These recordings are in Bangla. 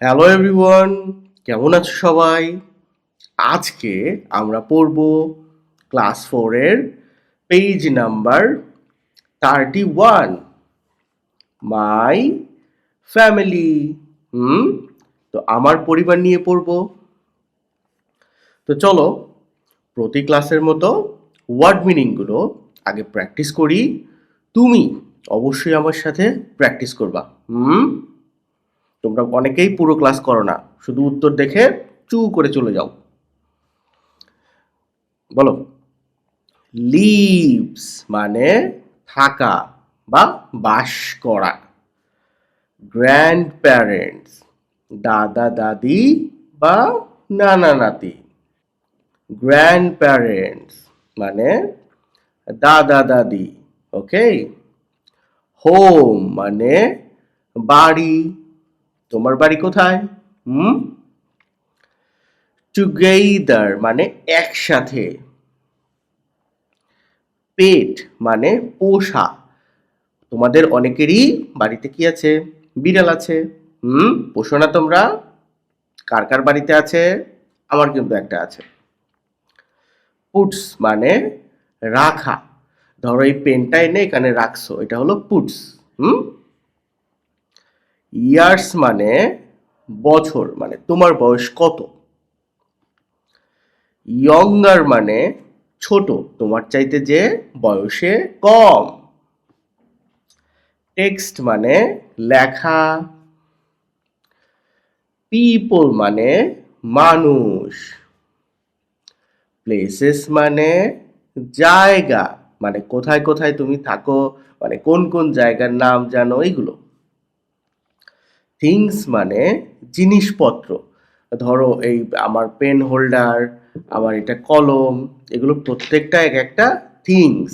হ্যালো এভরিওয়ান কেমন আছো সবাই? আজকে আমরা পড়ব ক্লাস ফোরের page number thirty one my family হুম? তো আমার পরিবার নিয়ে পড়ব। তো চলো, প্রতি ক্লাসের মতো ওয়ার্ড মিনিংগুলো আগে প্র্যাকটিস করি। তুমি অবশ্যই আমার সাথে প্র্যাকটিস করবা। হুম? তোমরা অনেকেই পুরো ক্লাস করো না, শুধু উত্তর দেখে চু করে চলে যাও। বলো। লিভস মানে থাকা বা বাস করা। গ্র্যান্ড প্যারেন্টস দাদা, দাদি বা নানা, নাতি। গ্র্যান্ড প্যারেন্টস মানে দাদা, দাদি ওকে হোম মানে বাড়ি তোমার বাড়ি কোথায়? হুম? টুগেদার মানে একসাথে। পেট মানে পোষা। তোমাদের অনেকেরই বাড়িতে কি আছে? বিড়াল আছে। হুম? পোষো না তোমরা। কার কার বাড়িতে আছে? আমার কিন্তু একটা আছে। পুটস মানে রাখা। ধরো এই পেনটা এনে এখানে রাখছো, এটা হলো পুটস হুম? ইয়ার্স মানে বছর মানে তোমার বয়স কত? ইয়ঙ্গার মানে ছোট, তোমার চাইতে যে বয়সে কম। টেক্সট মানে লেখা। পিপল মানে মানুষ। প্লেসেস মানে জায়গা মানে কোথায় কোথায় তুমি থাকো মানে কোন কোন জায়গার নাম জানো, এইগুলো। থিংস মানে জিনিসপত্র। ধরো এই আমার পেন হোল্ডার আবার এটা কলম, এগুলো প্রত্যেকটা এক একটা থিংস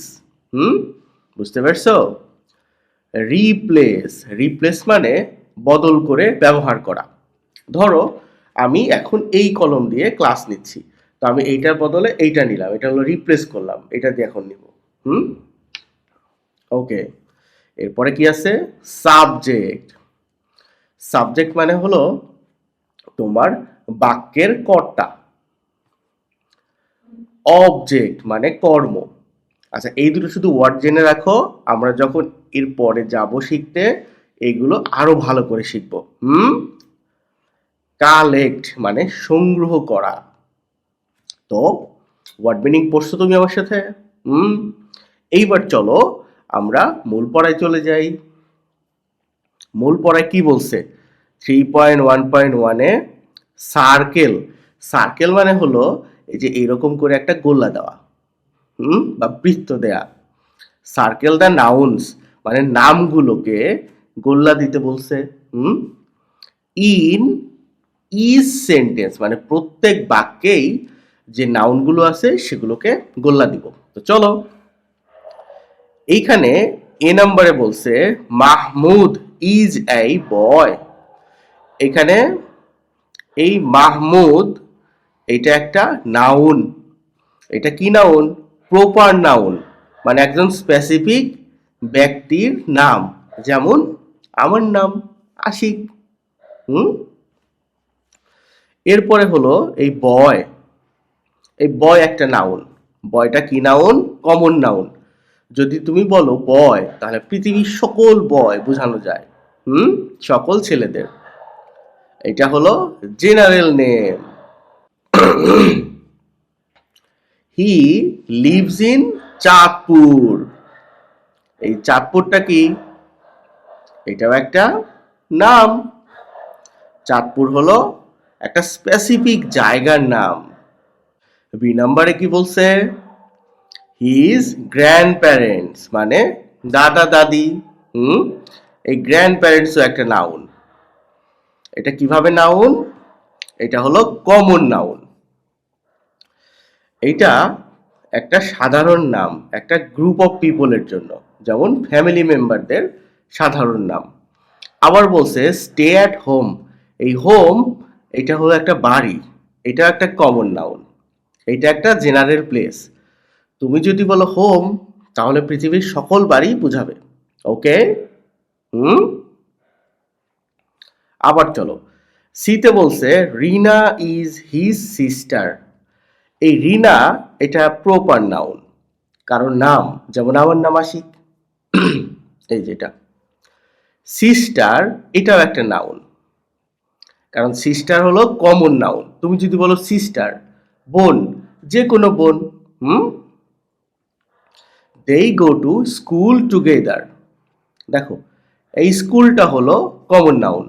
হুম? বুঝতে পারছ? রিপ্লেস রিপ্লেস মানে বদল করে ব্যবহার করা। ধরো আমি এখন এই কলম দিয়ে ক্লাস নিচ্ছি। তো আমি এইটার বদলে এইটা নিলাম, এটা হলো রিপ্লেস করলাম, এটা দিয়ে এখন নিব, হুম? ওকে এরপরে কি আছে? সাবজেক্ট সাবজেক্ট মানে হলো তোমার বাক্যের কর্তা। অবজেক্ট মানে কর্ম। আচ্ছা এই দুটো শুধু ওয়ার্ড জেনে রাখো, আমরা যখন এর পরে যাব শিখতে, এইগুলো আরও ভালো করে শিখব। হুম? কালেক্ট মানে সংগ্রহ করা। তো ওয়ার্ড মিনিং পড়ছো তুমি আমার সাথে? হুম? এইবার চলো, আমরা মূল পড়ায় চলে যাই। মূল পড়ায় কি বলছে? থ্রি পয়েন্ট ওয়ান পয়েন্ট ওয়ানে সার্কেল সার্কেল মানে হলো এই যে এরকম করে একটা গোল্লা দেওয়া, হুম? বা বৃত্ত দেয়া। সার্কেল দ্য নাউন্স মানে নামগুলোকে গোল্লা দিতে বলছে, হুম? ইন ইজ সেন্টেন্স মানে প্রত্যেক বাক্যেই যে নাউনগুলো আছে সেগুলোকে গোল্লা দিব। তো চলো, এইখানে এ নাম্বারে বলছে মাহমুদ ইজ এই বয় এখানে এই মাহমুদ, এটা একটা নাউন এটা কি নাউন প্রপার নাউন মানে একজন স্পেসিফিক ব্যক্তির নাম। যেমন, আমার নাম আশিক। হুম? এরপরে হলো এই বয় এই বয় একটা নাউন বয়টা কি নাউন কমন নাউন যদি তুমি বলো বয় তাহলে পৃথিবীর সকল বয় বোঝানো যায়। হুম? সকল ছেলেদের। এটা হলো general name he lives in Chandpur এই চাঁদপুরটা কি? এটাও একটা নাম। চাঁদপুর হলো একটা স্পেসিফিক জায়গার নাম। বি নাম্বারে কি বলছে? হিজ গ্র্যান্ড প্যারেন্টস মানে দাদা দাদি হুম? এই গ্র্যান্ড প্যারেন্টসও একটা নাউন এটা কীভাবে নাউন এটা হলো কমন নাউন এইটা একটা সাধারণ নাম, একটা গ্রুপ অফ পিপলের জন্য, যেমন ফ্যামিলি মেম্বারদের সাধারণ নাম। আবার বলছে স্টে অ্যাট হোম এই হোম এটা হলো একটা বাড়ি, এটা একটা কমন নাউন এটা একটা জেনারেল প্লেস তুমি যদি বলো হোম তাহলে পৃথিবীর সকল বাড়ি বুঝাবে ওকে হুম? আবার চলো। সিতে বলছে, রিনা ইজ হিজ সিস্টার। এই রিনা এটা প্রপার নাউন, কারণ নাম, যেমন আমার নাম আশিক। এই যেটা সিস্টার, এটাও একটা নাউন, কারণ সিস্টার হলো কমন নাউন। তুমি যদি বলো সিস্টার, বোন যে কোনো বোন, হুম? দেই গো টু স্কুল টুগেদার দেখো এই স্কুলটা হলো কমন নাউন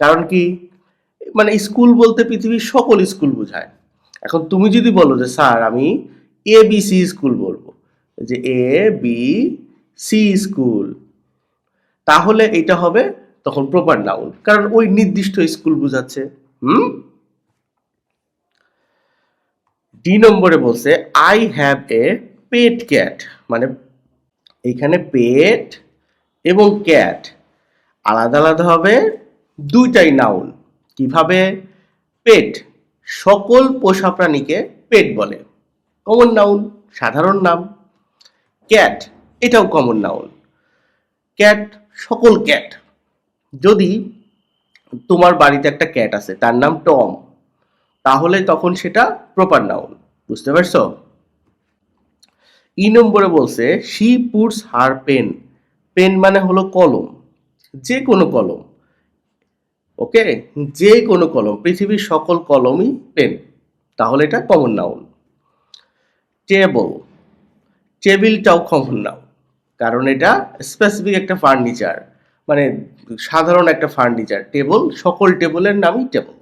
কারণ কি? মানে স্কুল বলতে পৃথিবীর সকল স্কুল বোঝায়। এখন তুমি যদি বলো যে, স্যার, আমি এ বি সি স্কুল বলব। যে এ বি সি স্কুল। তাহলে এটা হবে তখন প্রপার নাউন কারণ ওই নির্দিষ্ট স্কুল বোঝাচ্ছে। হুম? ডি নম্বরে বলছে I have a pet cat মানে এখানে পেট এবং ক্যাট আলাদা আলাদা হবে দুইটাই নাউন কীভাবে? পেট। সকল পোষা প্রাণীকে পেট বলে। কমন নাউন সাধারণ নাম। ক্যাট, এটাও কমন নাউন ক্যাট, সকল ক্যাট। যদি তোমার বাড়িতে একটা ক্যাট আছে, তার নাম টম, তাহলে তখন সেটা প্রপার নাউন বুঝতে পারছ? ই নম্বরে বলছে she puts her pen pen মানে হলো কলম যে কোনো কলম, ওকে? যে কোনো কলম, পৃথিবীর সকল কলমই পেন, তাহলে এটা কমন নাউন টেবল টেবিলটাও কমন নাউন কারণ এটা স্পেসিফিক একটা ফার্নিচার মানে সাধারণ একটা ফার্নিচার টেবল সকল টেবলের নামই টেবল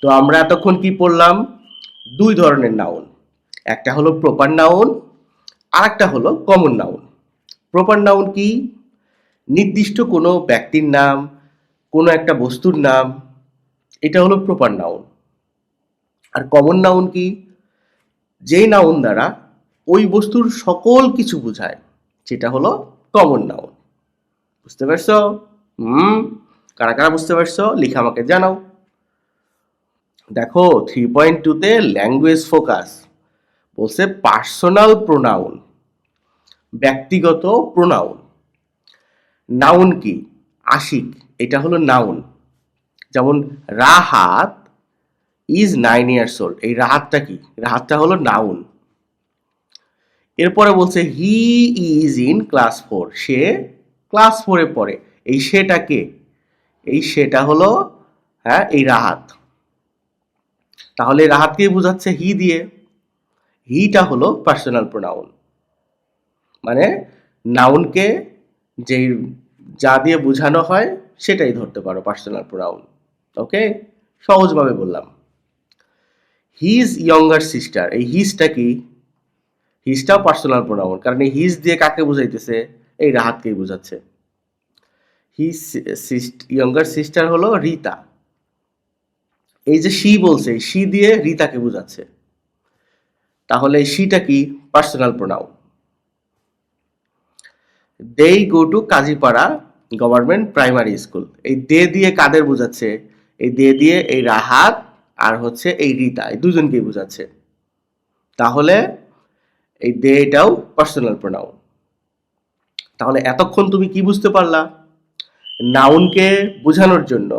তো আমরা এতক্ষণ কি পড়লাম? দুই ধরনের নাউন একটা হলো প্রপার নাউন আর একটা হলো কমন নাউন প্রপার নাউন কি? নির্দিষ্ট কোনো ব্যক্তির নাম, কোনো একটা বস্তুর নাম, এটা হলো প্রপার নাউন আর কমন নাউন কি? যেই নাউন দ্বারা ওই বস্তুর সকল কিছু বোঝায়, সেটা হলো কমন নাউন বুঝতে পারছ? হুম? কারা কারা বুঝতে পারছ? লিখে আমাকে জানাও। দেখো থ্রি পয়েন্ট টুতে ল্যাঙ্গুয়েজ ফোকাস বলছে পার্সোনাল প্রোনাউন ব্যক্তিগত প্রোনাউন নাউন কি? আশিক, এটা হলো নাউন যেমন, Rahat is nine years old এই রাহাতটা কি? রাহাতটা হলো নাউন এরপরে বলছে he is in class four say class ফোরে পড়ে। এই সেটা কে? এই সেটা হলো হ্যাঁ এই রাহাত। তাহলে রাহাতকে বোঝাচ্ছে হি দিয়ে। হিটা হলো পার্সোনাল প্রোনাউন মানে নাউনকে যেই যা দিয়ে বোঝানো হয় সেটাই ধরতে পারো পার্সোনাল প্রোনাউন ওকে সহজভাবে বললাম। হিজ ইয়ঙ্গার সিস্টার এই হিজটা কি? হিজটাও পার্সোনাল প্রোনাউন কারণ এই হিজ দিয়ে কাকে বুঝাইতেছে? এই রাহাতকেই বোঝাচ্ছে। হিজ ইয়ঙ্গার সিস্টার হলো রিতা। এই যে শি বলছে শি দিয়ে রিতাকে বোঝাচ্ছে। তাহলে এই শিটা কি? Personal pronoun they go to Kazipara government primary school এই দে দিয়ে কাদের বোঝাচ্ছে? এই দে দিয়ে এই রাহাত আর হচ্ছে এই রিতা, এই দুজনকেই বোঝাচ্ছে। তাহলে এই দে এটাও পার্সোনাল প্রোনাউন তাহলে এতক্ষণ তুমি কি বুঝতে পারলা? নাউনকে বোঝানোর জন্য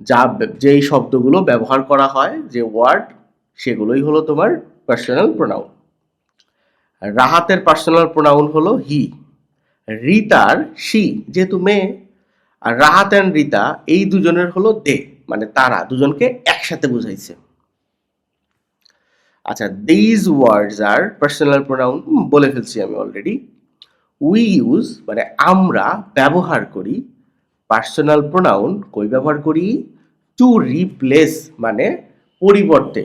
যা যেই শব্দগুলো ব্যবহার করা হয়, যে ওয়ার্ড সেগুলোই হলো তোমার পার্সোনাল প্রোনাউন রাহাতের পার্সোনাল প্রোনাউন হলো হি রিতার সি যেহেতু মেয়ে, আর রাহাত অ্যান্ড রিতা, এই দুজনের হলো দে মানে তারা, দুজনকে একসাথে বুঝাইছে। আচ্ছা these words R personal pronoun বলে ফেলছি আমি অলরেডি উই ইউজ মানে আমরা ব্যবহার করি পার্সোনাল প্রোনাউন কই ব্যবহার করি? টু রিপ্লেস মানে পরিবর্তে।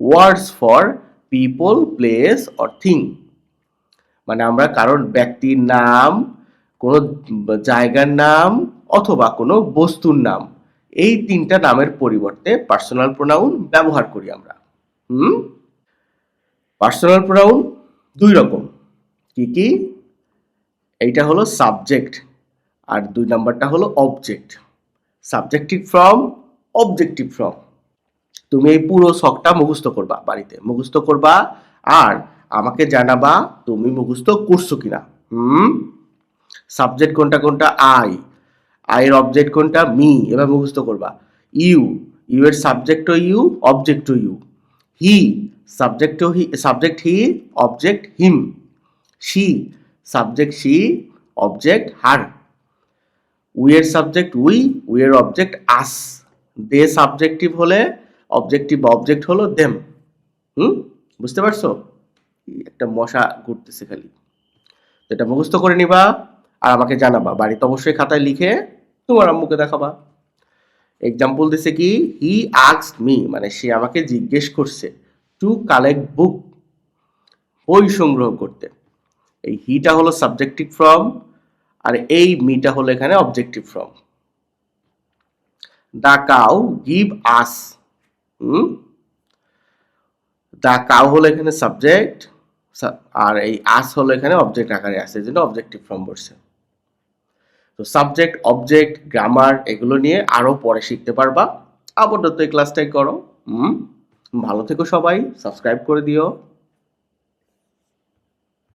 Words for people place or thing মানে আমরা কারোর ব্যক্তির নাম, কোনো জায়গার নাম অথবা কোনো বস্তুর নাম, এই তিনটা নামের পরিবর্তে পার্সোনাল প্রোনাউন ব্যবহার করি আমরা। হুম? পার্সোনাল প্রোনাউন দুই রকম। কি কি? এইটা হলো সাবজেক্ট আর দুই নাম্বারটা হলো object subjective form objective form তুমি এই পুরো শখটা মুখস্থ করবা বাড়িতে। মুখস্থ করবা আর আমাকে জানাবা তুমি মুখস্থ করছ কিনা। হুম? সাবজেক্ট কোনটা কোনটা? আই আয়ের অবজেক্ট কোনটা? মি এবার মুখস্থ করবা। ইউ ইউ এর সাবজেক্টও ইউ অবজেক্টও you he সাবজেক্টও he subject he object him she subject she object her we এর সাবজেক্ট উই উই এর অবজেক্ট আস দে সাবজেক্টিভ হলে অবজেক্টিভ অবজেক্ট হলো দেম হুম? বুঝতে পারছ? একটা মশা ঘুরতেছে খালি। এটা মুখস্থ করে নিবা আর আমাকে জানাবা। বাড়িতে অবশ্যই খাতায় লিখে তোমার আম্মুকে দেখাবা। এক্সাম্পল দিছে কি হি আক্স মি মানে সে আমাকে জিজ্ঞেস করছে টু কালেক্ট বুক বই সংগ্রহ করতে। এই হিটা হলো সাবজেক্টিভ ফর্ম আর এই মিটা হলো এখানে objective form the cow give us hmm? The cow হলো এখানে সাবজেক্ট আর এই আস হলো এখানে অবজেক্ট আকারে আসে জন্য অবজেক্টিভ ফর্ম বসছে। তো সাবজেক্ট অবজেক্ট গ্রামার এগুলো নিয়ে আরও পরে শিখতে পারবা। আপাতত এই ক্লাসটাই করো। হুম? ভালো থেকো সবাই। সাবস্ক্রাইব করে দিও।